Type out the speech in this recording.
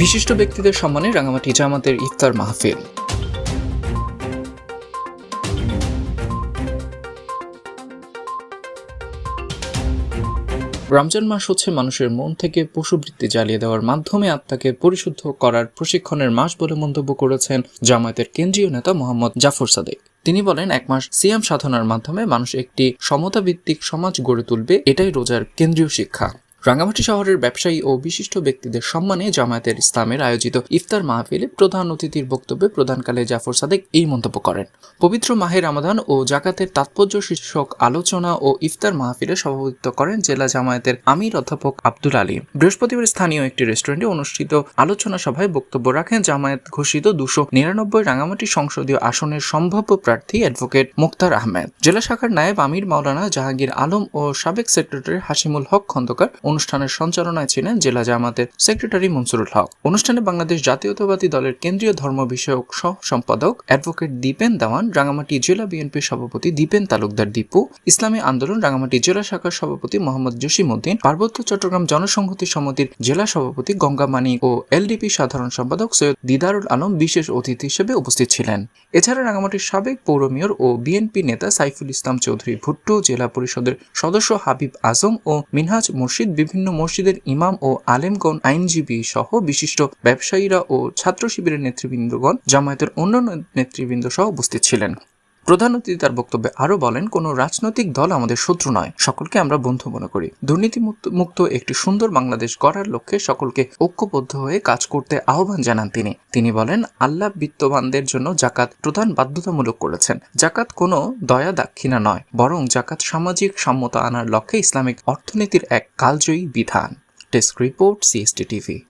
বিশিষ্ট ব্যক্তিদের সম্মানে রাঙামাটি জামাতের ইফতার মাহফিল। রমজান মাস হচ্ছে মানুষের মন থেকে পশুবৃত্তি জ্বালিয়ে দেওয়ার মাধ্যমে আত্মাকে পরিশুদ্ধ করার প্রশিক্ষণের মাস বলে মন্তব্য করেছেন জামায়াতের কেন্দ্রীয় নেতা মোহাম্মদ জাফর সাদেক। তিনি বলেন, এক মাস সিয়াম সাধনার মাধ্যমে মানুষ একটি সমতা ভিত্তিক সমাজ গড়ে তুলবে, এটাই রোজার কেন্দ্রীয় শিক্ষা। রাঙ্গামাটি শহরের ব্যবসায়ী ও বিশিষ্ট ব্যক্তিদের সম্মানে জামায়াতের ইসলামের আয়োজিত ইফতার মাহফিলে প্রধান অতিথির বক্তব্যে প্রধানকালে জাফর সাদেক এই মন্তব্য করেন। পবিত্র মাহে রামাদান ও জাকাতের তাৎপর্য শীর্ষক আলোচনা ও ইফতার মাহফিলে সভাপতিত্ব করেন জেলা জামায়াতের আমির অধ্যাপক আব্দুল আলী বৃহস্পতিবার স্থানীয় একটি রেস্টুরেন্টে অনুষ্ঠিত আলোচনা সভায় বক্তব্য রাখেন জামায়াত ঘোষিত দুশো নিরানব্বই রাঙ্গামাটি সংসদীয় আসনের সম্ভাব্য প্রার্থী অ্যাডভোকেট মুক্তার আহমেদ। জেলা শাখার নায়েব আমির মাওলানা জাহাঙ্গীর আলম ও সাবেক সেক্রেটারি হাসিমুল হক খন্দকার অনুষ্ঠানের সঞ্চালনায় ছিলেন জেলা জামাতের সেক্রেটারি মনসুরুল হক। অনুষ্ঠানে বাংলাদেশ জাতীয়তাবাদী দলের কেন্দ্রীয় ধর্ম বিষয়ক সহ সম্পাদক অ্যাডভোকেট দীপেন দেওয়ান রাঙামাটি জেলা বিএনপির সভাপতি দীপেন তালুকদার দীপু, ইসলামী আন্দোলন রাঙামাটি জেলা শাখার সভাপতি মোহাম্মদ জসিমউদ্দিন, পার্বত্য চট্টগ্রাম জনসংহতি সমিতির জেলা সভাপতি গঙ্গামানি ও এলডিপি সাধারণ সম্পাদক সৈয়দ দিদারুল আলম বিশেষ অতিথি হিসেবে উপস্থিত ছিলেন। এছাড়া রাঙামাটির সাবেক পৌর মেয়র ও বিএনপি নেতা সাইফুল ইসলাম চৌধুরী ভুট্টো, জেলা পরিষদের সদস্য হাবিব আজম ও মিনহাজ মুর্শিদ বিভিন্ন মসজিদের ইমাম ও আলেমগণ, আইনজীবী সহ বিশিষ্ট ব্যবসায়ীরা ও ছাত্র শিবিরের নেতৃবৃন্দগণ জামায়াতের অন্যান্য নেতৃবৃন্দ সহ উপস্থিত ছিলেন। প্রধান অতিথি তার বক্তব্যে আরও বলেন, কোন রাজনৈতিক দল আমাদের শত্রু নয়, সকলকে আমরা বন্ধু মনে করি। দুর্নীতি মুক্ত- একটি সুন্দর বাংলাদেশ গড়ার লক্ষ্যে সকলকে ঐক্যবদ্ধ হয়ে কাজ করতে আহ্বান জানান তিনি। তিনি বলেন, আল্লাহ বিত্তবানদের জন্য জাকাত প্রধান বাধ্যতামূলক করেছেন। জাকাত কোনো দয়া দাক্ষিণা নয়, বরং জাকাত সামাজিক সাম্যতা আনার লক্ষ্যে ইসলামিক অর্থনীতির এক কালজয়ী বিধান। Desk report, CST TV.